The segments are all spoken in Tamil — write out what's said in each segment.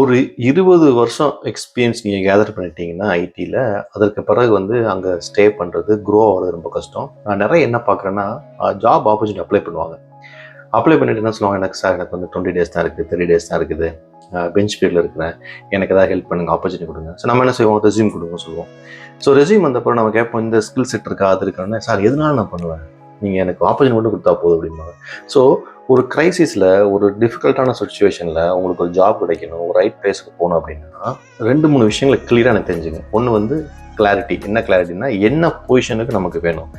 ஒரு இருபது வருஷம் எக்ஸ்பீரியன்ஸ் நீங்கள் கேதர் பண்ணிட்டீங்கன்னா ஐடியில் அதற்கு பிறகு வந்து அங்கே ஸ்டே பண்ணுறது க்ரோ ஆகிறது ரொம்ப கஷ்டம். நான் நிறைய என்ன பார்க்குறேன்னா ஜாப் ஆப்பர்ச்சுனிட்டி அப்ளை பண்ணுவாங்க. அப்ளை பண்ணிட்டு என்ன சொல்லுவாங்க? எனக்கு சார் எனக்கு வந்து டுவெண்ட்டி டேஸ் தான் இருக்குது தேர்ட்டி டேஸ் தான் இருக்குது. பெஞ்ச் பீரியடில் இருக்கிறேன். எனக்கு ஏதாவது ஹெல்ப் பண்ணுங்க ஆப்பர்ச்சுனிட்டி கொடுங்க. ஸோ நம்ம என்ன செய்வோம்? ரெஸ்யூம் கொடுங்க சொல்லுவோம். ஸோ ரெஸ்யூம் வந்தப்போ நம்ம கேட்போம் இந்த ஸ்கில் செட் இருக்கா அது இருக்கான்னு. சார் எதனால நான் பண்ணுவேன் நீங்கள் எனக்கு ஆப்பர்ச்சுனிட்டி மட்டும் கொடுத்தா போதும் அப்படிம்பாங்க. ஸோ ஒரு கிரைசிஸில் ஒரு டிஃபிகல்ட்டான சுச்சுவேஷனில் உங்களுக்கு ஒரு ஜாப் கிடைக்கணும் ஒரு ரைட் பிளேஸுக்கு போகணும் அப்படின்னா ரெண்டு மூணு விஷயங்களை கிளியராக எனக்கு தெரிஞ்சுங்க. ஒன்று வந்து கிளாரிட்டி என்ன கிளாரிட்டினா என்ன பொசிஷனுக்கு நமக்கு வேணும்.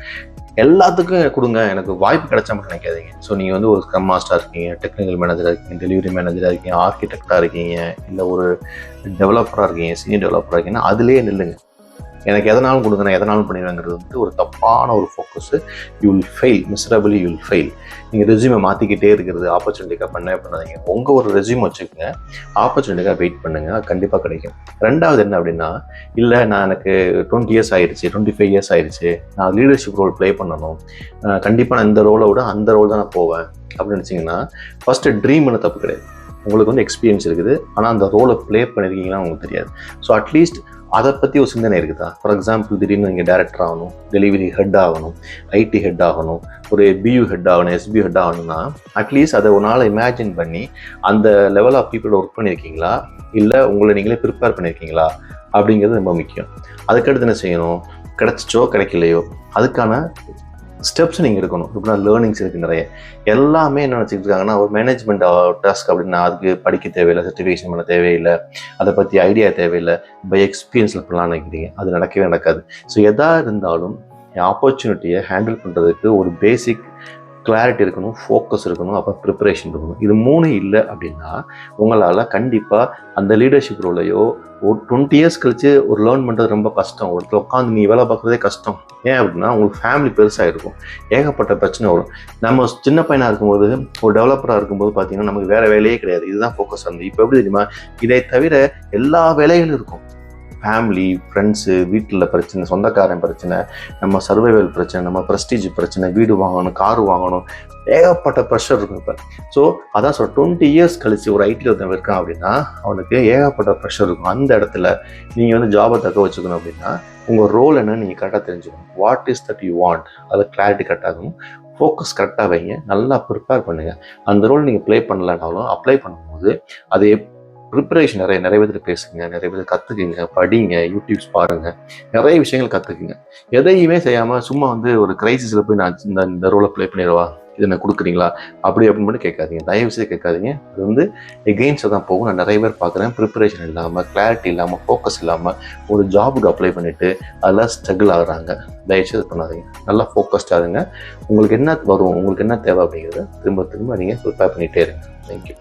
எல்லாத்துக்கும் கொடுங்க. எனக்கு வாய்ப்பு கிடைச்சா மட்டும் நினைக்காதீங்க. ஸோ நீங்கள் வந்து ஒரு ஸ்க்ரம் மாஸ்டராக இருக்கீங்க டெக்னிக்கல் மேனேஜராக இருக்கீங்க டெலிவரி மேனேஜராக இருக்கீங்க ஆர்கிடெக்டாக இருக்கீங்க இல்லை ஒரு டெவலப்பராக இருக்கீங்க சீனியர் டெவலப்பராக இருக்கீங்கன்னா அதுலேயே நில்லுங்க. எனக்கு எதனாலும் கொடுங்க நான் எதனாலும் பண்ணிடுவேங்கிறது வந்து ஒரு தப்பான ஒரு focus you will fail miserably you will fail நீங்கள் ரெஸ்யூமை மாற்றிக்கிட்டே இருக்கிறது ஆப்பர்ச்சுனிட்டிக்காக பண்ணவே பண்ணாதீங்க. உங்கள் ஒரு ரெஸ்யூம் வச்சுக்கோங்க ஆப்பர்ச்சுனிட்டிக்காக வெயிட் பண்ணுங்கள் கண்டிப்பாக கிடைக்கும். ரெண்டாவது என்ன அப்படின்னா இல்லை நான் எனக்கு டுவெண்ட்டி இயர்ஸ் ஆயிடுச்சு டுவெண்ட்டி ஃபைவ் இயர்ஸ் ஆயிடுச்சு நான் லீடர்ஷிப் ரோல் ப்ளே பண்ணணும். கண்டிப்பாக நான் இந்த ரோலை விட அந்த ரோல் தான் நான் போவேன். அப்படின்னு நினச்சிங்கன்னா ஃபஸ்ட்டு ட்ரீம்னு தப்பு கிடையாது. உங்களுக்கு வந்து எக்ஸ்பீரியன்ஸ் இருக்குது. ஆனால் அந்த ரோலை ப்ளே பண்ணியிருக்கீங்கன்னா உங்களுக்கு தெரியாது. ஸோ அட்லீஸ்ட் அதை பற்றி ஒரு சிந்தனை இருக்குதா? ஃபார் எக்ஸாம்பிள் திடீர்னு நீங்கள் டேரக்டர் ஆகணும் டெலிவரி ஹெட் ஆகணும் ஐடி ஹெட் ஆகணும் ஒரு பியூ ஹெட் ஆகணும் எஸ்பி ஹெட் ஆகணும்னா அட்லீஸ்ட் அதை ஒரு நாளை இமேஜின் பண்ணி அந்த லெவல் ஆஃப் பீப்புளோட ஒர்க் பண்ணியிருக்கீங்களா? இல்லை உங்களை நீங்களே ப்ரிப்பேர் பண்ணியிருக்கீங்களா? அப்படிங்கிறது ரொம்ப முக்கியம். அதுக்கடுத்து என்ன செய்யணும்? கிடைச்சிச்சோ கிடைக்கலையோ அதுக்கான ஸ்டெப்ஸ் நீங்கள் எடுக்கணும். இப்படின்னா லேர்னிங்ஸ் இருக்குது நிறைய. எல்லாமே என்ன நினச்சிட்டு இருக்காங்கன்னா ஒரு மேனேஜ்மெண்ட் டாஸ்க் அப்படின்னா அதுக்கு படிக்க தேவையில்லை சர்டிஃபிகேஷன் பண்ண தேவையில்லை அதை பற்றி ஐடியா தேவையில்லை பை எக்ஸ்பீரியன்ஸில் பண்ணலாம் நினைக்கிறீங்க. அது நடக்கவே நடக்காது. ஸோ எதாக இருந்தாலும் ஆப்பர்ச்சுனிட்டியை ஹேண்டில் பண்ணுறதுக்கு ஒரு பேசிக் கிளாரிட்டி இருக்கணும் ஃபோக்கஸ் இருக்கணும் அப்போ ப்ரிப்பரேஷன் இருக்கணும். இது மூணு இல்லை அப்படின்னா உங்களால் கண்டிப்பாக அந்த லீடர்ஷிப் ரோலையோ ஒரு டுவெண்ட்டி இயர்ஸ் கழிச்சு ஒரு லேர்ன் பண்ணுறது ரொம்ப கஷ்டம். ஒருத்தர் உட்காந்து நீ வேலை பார்க்குறதே கஷ்டம். ஏன் அப்படின்னா உங்களுக்கு ஃபேமிலி பெருசாக இருக்கும். ஏகப்பட்ட பிரச்சனை வரும். நம்ம சின்ன பையனாக இருக்கும்போது ஒரு டெவலப்பராக இருக்கும்போது பார்த்தீங்கன்னா நமக்கு வேறு வேலையே கிடையாது. இதுதான் ஃபோக்கஸ் ஆகுது இப்போ எப்படி தெரியுமா? இதை தவிர எல்லா வேலைகளும் இருக்கும். ஃபேமிலி ஃப்ரெண்ட்ஸு வீட்டில் பிரச்சனை சொந்தக்காரன் பிரச்சனை நம்ம சர்வைவல் பிரச்சனை நம்ம ப்ரெஸ்டீஜ் பிரச்சனை வீடு வாங்கணும் கார் வாங்கணும் ஏகப்பட்ட ப்ரெஷர் இருக்கும் இப்போ. ஸோ அதான் சொல்ல டுவெண்ட்டி இயர்ஸ் கழிச்சு ஒரு ஐடியில் ஒருத்தன் இருக்கான் அப்படின்னா அவனுக்கு ஏகப்பட்ட ப்ரெஷர் இருக்கும். அந்த இடத்துல நீங்கள் வந்து ஜாபை தக்க வச்சுக்கணும் அப்படின்னா உங்கள் ரோல் என்னன்னு நீங்கள் கரெக்டாக தெரிஞ்சுக்கணும். What is that you want அதில் கிளாரிட்டி கரெக்டாகும் ஃபோக்கஸ் கரெக்டாக வைங்க. நல்லா ப்ரிப்பேர் பண்ணுங்கள் அந்த ரோல் நீங்கள் ப்ளே பண்ணலனாலும் அப்ளை பண்ணும்போது அதை ப்ரிப்பரேஷன் நிறைய நிறைய பேர் பேசுங்க நிறைய பேர் கற்றுக்குங்க படிங்க யூடியூப்ஸ் பாருங்கள் நிறைய விஷயங்கள் கற்றுக்குங்க எதையுமே செய்யாமல் சும்மா வந்து ஒரு கிரைசிஸில் போய் நான் இந்த இந்த ரோலை ப்ளே பண்ணிடுவா? இதை என்ன கொடுக்குறீங்களா? அப்படி அப்படின்னு மட்டும் கேட்காதீங்க. தயவு செய்து கேட்காதீங்க. அது வந்து எகெயின்ஸ்டாக தான் போகும். நான் நிறைய பேர் பார்க்குறேன். ப்ரிப்பரேஷன் இல்லாமல் கிளாரிட்டி இல்லாமல் ஃபோக்கஸ் இல்லாமல் ஒரு ஜாபுக்கு அப்ளை பண்ணிவிட்டு அதெல்லாம் ஸ்ட்ரகிள் ஆகுறாங்க. தயவுசெய்து பண்ணாதீங்க. நல்லா ஃபோக்கஸ்டாக இருங்க. உங்களுக்கு என்ன வரும்? உங்களுக்கு என்ன தேவை அப்படிங்கிறத திரும்ப திரும்ப நீங்கள் ப்ரிப்பேர் பண்ணிகிட்டே இருங்க. தேங்க்யூ